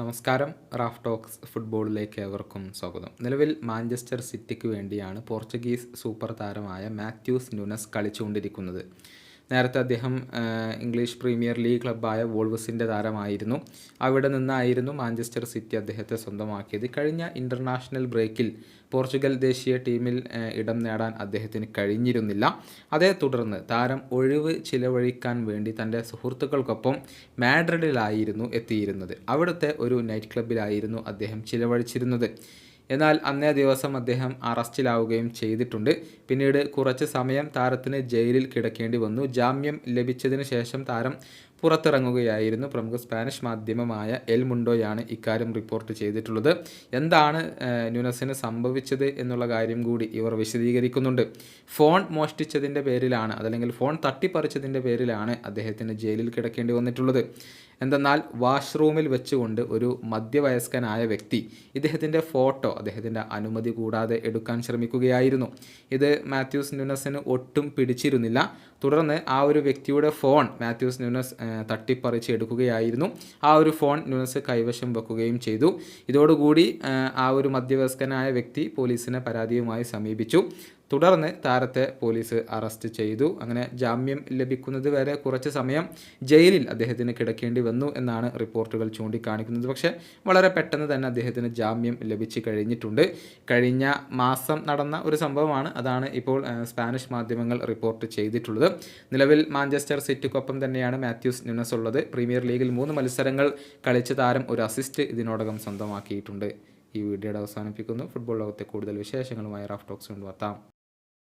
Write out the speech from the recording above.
നമസ്കാരം Raf talks ഫുട്ബോളിലേക്ക് ഏവർക്കും സ്വാഗതം. നിലവിൽ മാഞ്ചസ്റ്റർ സിറ്റിക്ക് വേണ്ടിയാണ് പോർച്ചുഗീസ് സൂപ്പർ താരമായ മാത്യൂസ് ന്യൂനസ് കളിച്ചുകൊണ്ടിരിക്കുന്നത്. നേരത്തെ അദ്ദേഹം ഇംഗ്ലീഷ് പ്രീമിയർ ലീഗ് ക്ലബ്ബായ വോൾവസിന്റെ താരമായിരുന്നു. അവിടെ നിന്നായിരുന്നു മാഞ്ചസ്റ്റർ സിറ്റി അദ്ദേഹത്തെ സ്വന്തമാക്കിയത്. കഴിഞ്ഞ ഇന്റർനാഷണൽ ബ്രേക്കിൽ പോർച്ചുഗൽ ദേശീയ ടീമിൽ ഇടം നേടാൻ അദ്ദേഹത്തിന് കഴിഞ്ഞിരുന്നില്ല. അതേ തുടർന്ന് താരം ഒഴിവ് ചിലവഴിക്കാൻ വേണ്ടി തന്റെ സുഹൃത്തുക്കൾക്കൊപ്പം മാഡ്രിഡിലായിരുന്നു എത്തിയിരുന്നത്. അവിടുത്തെ ഒരു നൈറ്റ് ക്ലബ്ബിലായിരുന്നു അദ്ദേഹം ചിലവഴിച്ചിരുന്നത്. എന്നാൽ അന്നേ ദിവസം അദ്ദേഹം അറസ്റ്റിലാവുകയും ചെയ്തിട്ടുണ്ട്. പിന്നീട് കുറച്ച് സമയം താരത്തിന് ജയിലിൽ കിടക്കേണ്ടി വന്നു. ജാമ്യം ലഭിച്ചതിന് ശേഷം താരം പുറത്തിറങ്ങുകയായിരുന്നു. പ്രമുഖ സ്പാനിഷ് മാധ്യമമായ എൽ മുണ്ടോയാണ് ഇക്കാര്യം റിപ്പോർട്ട് ചെയ്തിട്ടുള്ളത്. എന്താണ് ന്യൂനസിന് സംഭവിച്ചത് എന്നുള്ള കാര്യം കൂടി ഇവർ വിശദീകരിക്കുന്നുണ്ട്. ഫോൺ മോഷ്ടിച്ചതിന്റെ പേരിലാണ് അതല്ലെങ്കിൽ ഫോൺ തട്ടിപ്പറിച്ചതിന്റെ പേരിലാണ് അദ്ദേഹത്തിന് ജയിലിൽ കിടക്കേണ്ടി വന്നിട്ടുള്ളത്. എന്തെന്നാൽ വാഷ്റൂമിൽ വെച്ചുകൊണ്ട് ഒരു മധ്യവയസ്കനായ വ്യക്തി ഇദ്ദേഹത്തിന്റെ ഫോട്ടോ അദ്ദേഹത്തിന്റെ അനുമതി കൂടാതെ എടുക്കാൻ ശ്രമിക്കുകയായിരുന്നു. ഇത് മാത്യൂസ് ന്യൂനസിന് ഒട്ടും പിടിച്ചിരുന്നില്ല. തുടർന്ന് ആ ഒരു വ്യക്തിയുടെ ഫോൺ മാത്യൂസ് ന്യൂനസ് ആ, തട്ടിപ്പറിച്ച് എടുക്കുകയായിരുന്നു. ആ ഒരു ഫോൺ ന്യൂനസ് കൈവശം വെക്കുകയും ചെയ്തു. ഇതോടുകൂടി ആ ഒരു മധ്യവയസ്കനായ വ്യക്തി പോലീസിനെ പരാതിയുമായി സമീപിച്ചു. തുടർന്ന് താരത്തെ പോലീസ് അറസ്റ്റ് ചെയ്തു. അങ്ങനെ ജാമ്യം ലഭിക്കുന്നത് വരെ കുറച്ച് സമയം ജയിലിൽ അദ്ദേഹത്തിന് കിടക്കേണ്ടി വന്നു എന്നാണ് റിപ്പോർട്ടുകൾ ചൂണ്ടിക്കാണിക്കുന്നത്. പക്ഷേ വളരെ പെട്ടെന്ന് തന്നെ അദ്ദേഹത്തിന് ജാമ്യം ലഭിച്ചു കഴിഞ്ഞിട്ടുണ്ട്. കഴിഞ്ഞ മാസം നടന്ന ഒരു സംഭവമാണ് അതാണ് ഇപ്പോൾ സ്പാനിഷ് മാധ്യമങ്ങൾ റിപ്പോർട്ട് ചെയ്തിട്ടുള്ളത്. നിലവിൽ മാഞ്ചസ്റ്റർ സിറ്റിക്കൊപ്പം തന്നെയാണ് മാത്യൂസ് ന്യൂനസ് ഉള്ളത്. പ്രീമിയർ ലീഗിൽ മൂന്ന് മത്സരങ്ങൾ കളിച്ച താരം ഒരു അസിസ്റ്റ് ഇതിനോടകം സ്വന്തമാക്കിയിട്ടുണ്ട്. ഈ വീഡിയോയുടെ അവസാനിപ്പിക്കുന്നു. ഫുട്ബോൾ ലോകത്തെ കൂടുതൽ വിശേഷങ്ങളുമായി റാഫ് ടോക്സ് കൊണ്ടുവത്താം.